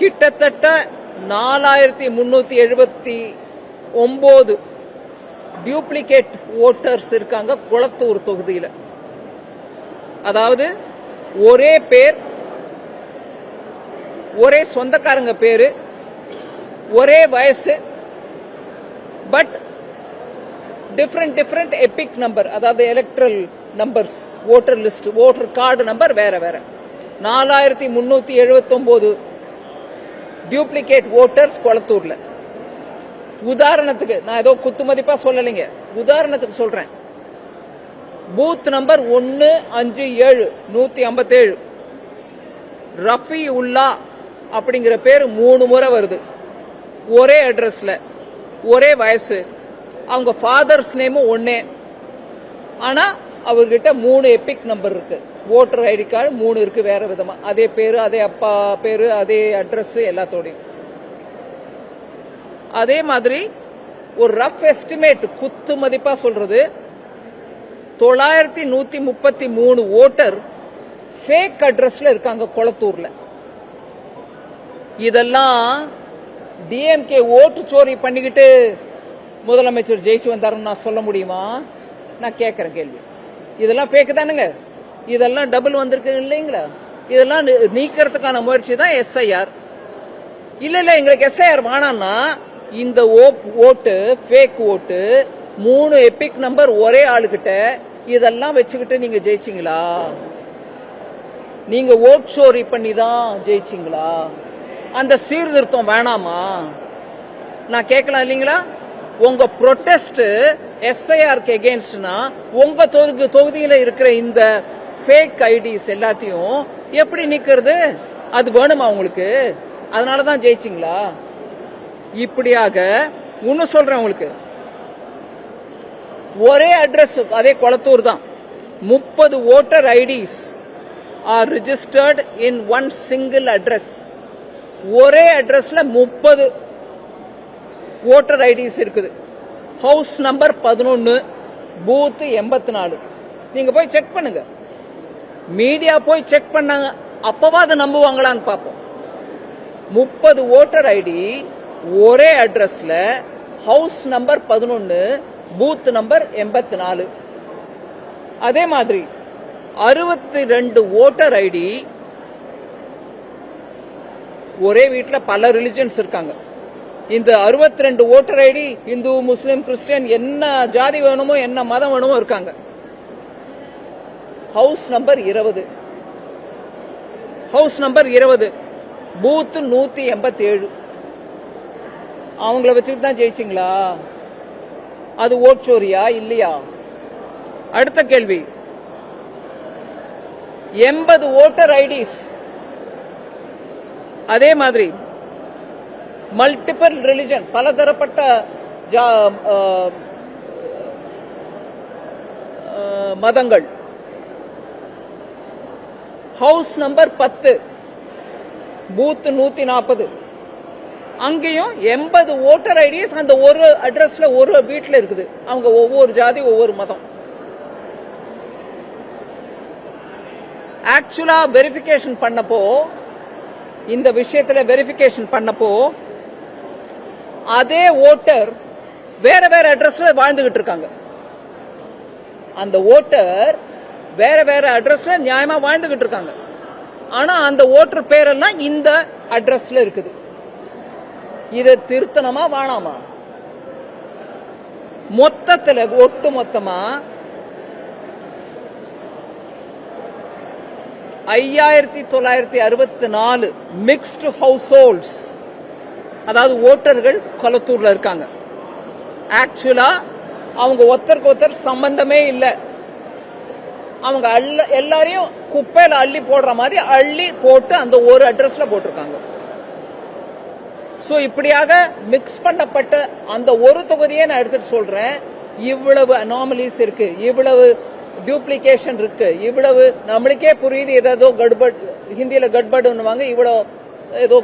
கிட்டத்தட்ட நாலாயிரத்தி முன்னூத்தி எழுபத்தி ஒன்பது டியூப்ளிகேட் ஓட்டர்ஸ் இருக்காங்க குளத்தூர் தொகுதியில். அதாவது ஒரே பேர் ஒரே சொந்தக்காரங்க பேரு ஒரே வயசு but different different EPIC number அதாவது electoral numbers voter list voter card number வேற வேற. நாலாயிரத்தி முன்னூத்தி எழுபத்தொம்போது டியூப்ளிகேட் ஓட்டர்ஸ் கொளத்தூர்ல. உதாரணத்துக்கு நான் ஏதோ குத்து மதிப்பா சொல்லலைங்க. உதாரணத்துக்கு சொல்றேன். பூத் நம்பர் ஒன்னு அஞ்சு ஏழு நூத்தி ஐம்பத்தேழு. ரஃபி உல்லா அப்படிங்கிற பேர் மூணு முறை வருது. ஒரே அட்ரஸ்ல ஒரே வயசு. அவங்க ஃபாதர்ஸ் நேமும் ஒன்னே ஆனா அவர்கிட்ட மூணு எபிக் நம்பர் இருக்கு. ஓட்டர் ஐடி கார்டு மூணு இருக்கு வேற விதமா. அதே பேரு அதே அப்பா பேரு அதே அட்ரஸ் எல்லாத்தோடையும். அதே மாதிரி ஒரு ரஃப் எஸ்டிமேட் குத்து மதிப்பா சொல்றது தொள்ளாயிரத்தி நூத்தி முப்பத்தி மூணு ஓட்டர் ஃபேக் அட்ரஸ்ல இருக்காங்க குளத்தூரில். இதெல்லாம் டிஎம்கே ஓட்டு சோரி பண்ணிக்கிட்டு முதலமைச்சர் ஜெயிச்சு வந்தாருன்னு நான் சொல்ல முடியுமா? நான் கேட்குறேன் கேள்வி. இதெல்லாம் ஃபேக்கு தானுங்க. இதெல்லாம் டபுள் வந்திருக்கு இல்லைங்களா? இதெல்லாம் நீ- நீக்கிறதுக்கான முயற்சி தான் எஸ்ஐஆர் இல்ல இல்ல எங்களுக்கு எஸ்ஐஆர் வேணாம்னா இந்த ஓப்- ஓட்டு ஃபேக் ஓட்டு மூணு எபிக் நம்பர் ஒரே ஆளுகிட்ட இதெல்லாம் வச்சுக்கிட்டு நீங்க ஜெயிச்சீங்களா? நீங்க ஓட் சோரி பண்ணி தான் ஜெயிச்சீங்களா? அந்த சீர்திருத்தம் வேணாமா? நான் கேட்கலாம் இல்லைங்களா? உங்க ப்ரொட்டஸ்ட் எஸ்ஐஆருக்கு எகேன்ஸ்ட்னா உங்க தொகுதி தொகுதியில இருக்கிற இந்த ஃபேக் ஐடிஸ் எல்லாத்தையும் எப்படி நிற்கிறது அது வேணுமா உங்களுக்கு? அதனால தான் ஜெயிச்சிங்களா? இப்படியாக இன்னும் சொல்றேன் உங்களுக்கு. ஒரே அட்ரஸ் அதே கொளத்தூர் தான். முப்பது voter IDs are registered in one single address ஒரே அட்ரஸ்ல முப்பது ஓட்டர் ஐடிஸ் இருக்குது. ஹவுஸ் நம்பர் பதினொன்று பூத்து எண்பத்தி நாலு. நீங்க போய் செக் பண்ணுங்க. மீடியா போய் செக் பண்ணாங்க. அப்பவாது நம்புவாங்களான்னு பார்ப்போம். முப்பது ஓட்டர் ஐடி ஒரே அட்ரஸ்ல ஹவுஸ் நம்பர் பதினொன்று பூத் நம்பர் எண்பத்தி நாலு அதே மாதிரி அறுபத்தி ரெண்டு ஓட்டர் ஐடி ஒரே வீட்டில் பல ரிலிஜன்ஸ் இருக்காங்க. இந்த 62 ரெண்டு ஓட்டர் ஐடி இந்து முஸ்லீம் கிறிஸ்டியன் என்ன ஜாதி வேணுமோ என்ன மதம் வேணுமோ இருக்காங்க. ஹவுஸ் நம்பர் இருபது. ஹவுஸ் நம்பர் இருபது. பூத்து நூத்தி எண்பத்தி ஏழு அவங்கள வச்சுட்டு தான் ஜெயிச்சிங்களா? அது ஓட்சோரியா இல்லையா? அடுத்த கேள்வி. எண்பது ஓட்டர் ஐடிஸ் அதே மாதிரி மல்டிபிள் ரிலிஜன் பலதரப்பட்ட ஜா- மதங்கள். ஹவுஸ் நம்பர் பத்து. பூத் நூத்தி நாற்பது அங்கேயும் எண்பது ஓட்டர் ஐடிஸ் அந்த ஒரு அட்ரஸ்ல ஒரு வீட்டில் இருக்குது. அவங்க ஒவ்வொரு ஜாதி ஒவ்வொரு மதம். ஆக்சுவலா வெரிஃபிகேஷன் பண்ணப்போ இந்த விஷயத்துல வெரிஃபிகேஷன் பண்ணப்போ அதே ஓட்டர் வேற வேற அட்ரஸ்ல வாழ்ந்துகிட்டு இருக்காங்க. அந்த ஓட்டர் வேற வேற அட்ரஸ்ல நியாயமா வாழ்ந்துகிட்டு இருக்காங்க. ஆனா அந்த ஓட்டர் பேரெல்லாம் இந்த அட்ரஸ்ல இருக்குது. இதை திருத்தணமா வாணாமா? மொத்தத்துல ஒட்டு மொத்தமா ஐயாயிரத்தி தொள்ளாயிரத்தி அறுபத்தி நாலு மிக்ஸ்டு ஹவுஸ் ஹோல்ட்ஸ் அதாவது ஓட்டர்கள் கொளத்தூர்ல இருக்காங்க. ஆக்சுவலா அவங்க ஒருத்தருக்கு ஒருத்தர் சம்பந்தமே இல்லை. அவங்க அள்ள எல்லாரையும் குப்பையில அள்ளி போடுற மாதிரி அள்ளி போட்டு அந்த ஒரு அட்ரஸ்ல போட்டிருக்காங்க. சோ இப்படியாக மிக்ஸ் பண்ணப்பட்ட அந்த ஒரு தொகுதியை நான் எடுத்துட்டு சொல்றேன். இவ்வளவு அனாமலிஸ் இருக்கு இவ்வளவு டியூப்ளிகேஷன் இருக்கு இவ்வளவு நம்மளுக்கே புரியுது ஏதோ கட்பட் ஹிந்தியில கட்படுன்னுவாங்க இவ்வளவு ஏதோ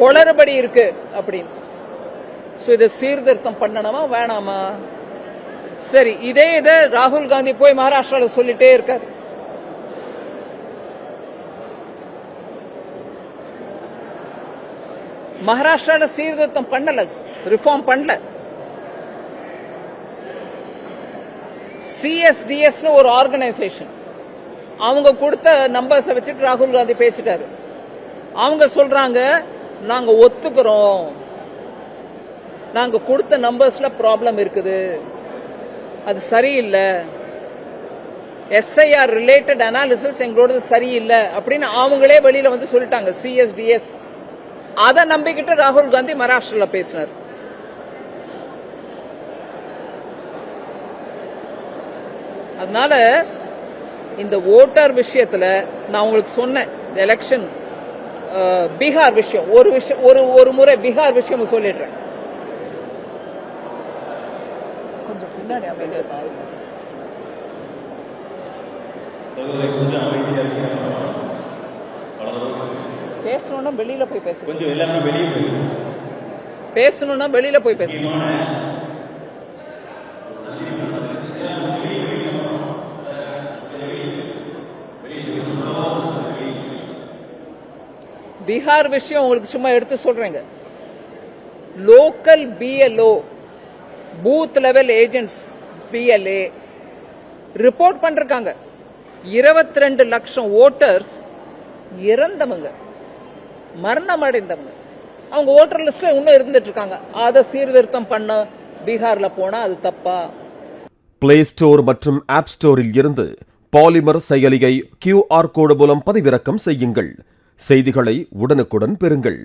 குளறுபடி இருக்கு அப்படின்னு. சோ இதை சீர்திருத்தம் பண்ணணுமா வேணாமா? சரி இதே இதை ராகுல் காந்தி போய் மகாராஷ்டிராவில் சொல்லிட்டே இருக்காரு. மகாராஷ்டிராவில் சீர்திருத்தம் பண்ணல ரிஃபார்ம் பண்ணல. சிஎஸ்டிஎஸ்னு ஒரு ஆர்கனைசேஷன் அவங்க கொடுத்த நம்பர்ஸை வச்சுட்டு ராகுல் காந்தி பேசிட்டாரு. அவங்க சொல்றாங்க நாங்க ஒத்துக்கிறோம். நாங்க கொடுத்த நம்பர்ஸ்ல ப்ராப்ளம் இருக்குது. அது சரியில்லை. எஸ்ஐஆர் ரிலேட்டட் அனாலிசிஸ் எங்களோடது சரியில்லை அப்படின்னு அவங்களே வெளியில வந்து சொல்லிட்டாங்க சிஎஸ்டிஎஸ் அதை நம்பிக்கிட்டு ராகுல் காந்தி மகாராஷ்டிரில் பேசினார். அதனால இந்த ஓட்டர் விஷயத்துல நான் உங்களுக்கு சொன்னேன் எலெக்ஷன் பீகார் விஷயம். ஒரு விஷயம் ஒரு ஒரு முறை பீகார் விஷயம் சொல்லிடுறேன். கொஞ்சம் பின்னாடி பேசணும்னா வெளியில போய் பேச. கொஞ்சம் எல்லாரும் வெளியே போயிருங்க பேசணும்னா வெளியில போய் பேச. பீகார் விஷயம் உங்களுக்கு சும்மா எடுத்து சொல்றேங்க. Local BLO booth level agents BLA report பண்ணிருக்காங்க இருபத்தி ரெண்டு லட்சம் ஓட்டர்ஸ் இறந்தவங்க. மரணம் அடைந்தவங்க. அவங்க ஓட்டர் லிஸ்ட்ல இன்னும் இருந்துட்டு இருக்காங்க. அதை சீர்திருத்தம் பண்ண. பீகார்ல போனா அது தப்பா? பிளே ஸ்டோர் மற்றும் ஆப் ஸ்டோரில் இருந்து பாலிமர் செயலியை கியூஆர் கோடு மூலம் பதிவிறக்கம் செய்யுங்கள். செய்திகளை உடனுக்குடன் பெறுங்கள்.